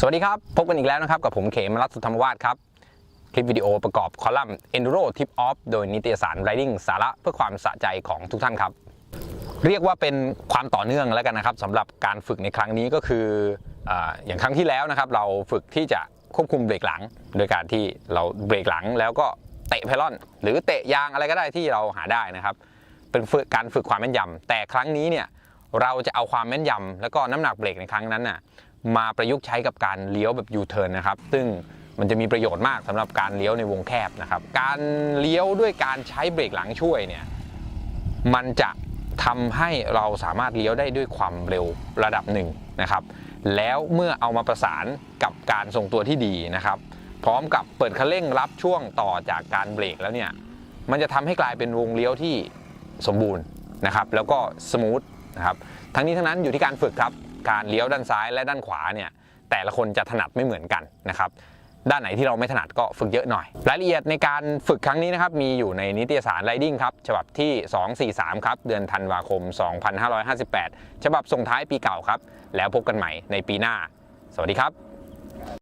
สวัสดีครับ พบกันอีกแล้วนะครับ กับผมเขมรัตน์สุธรรมวาดครับ คลิปวิดีโอประกอบคอลัมน์ Enduro Tip Off โดยนิตยสาร Riding สาระเพื่อความสะใจของทุกท่านครับ เรียกว่าเป็นความต่อเนื่องแล้วกันนะครับสำหรับการฝึกในครั้งนี้ก็คือออย่างครั้งที่แล้วนะครับ เราฝึกที่จะควบคุมเบรกหลัง โดยการที่เราเบรกหลังแล้วก็เตะเพลอน หรือเตะยางอะไรก็ได้ที่เราหาได้นะครับ เป็นฝึกการฝึกความแม่นยำแต่ครั้งนี้เนี่ยเราจะเอาความแม่นยำแล้วก็น้ำหนักเบรกในครั้งนั้นน่ะ มาประยุกต์ใช้กับการเลี้ยวแบบยูเทิร์นนะครับ ซึ่งมันจะมีประโยชน์มากสำหรับการเลี้ยวในวงแคบนะครับ การเลี้ยวด้วยการใช้เบรกหลังช่วยเนี่ย มันจะทำให้เราสามารถเลี้ยวได้ด้วยความเร็วระดับหนึ่งนะครับ แล้วเมื่อเอามาประสานกับการทรงตัวที่ดีนะครับ พร้อมกับเปิดคันเร่งรับช่วงต่อจากการเบรกแล้วเนี่ย มันจะทำให้กลายเป็นวงเลี้ยวที่สมบูรณ์นะครับ แล้วก็สมูทนะครับ ทั้งนี้ทั้งนั้นอยู่ที่การฝึกครับ การเลี้ยวด้านซ้ายและด้านขวาเนี่ยแต่ละคนจะถนัดไม่เหมือนกันนะครับด้านไหนที่เราไม่ถนัดก็ฝึกเยอะหน่อย รายละเอียดในการฝึกครั้งนี้นะครับมีอยู่ในนิตยสาร Riding ครับฉบับที่ 243 ครับ เดือนธันวาคม 2558 ฉบับส่งท้ายปีเก่าครับ แล้วพบกันใหม่ในปีหน้า สวัสดีครับ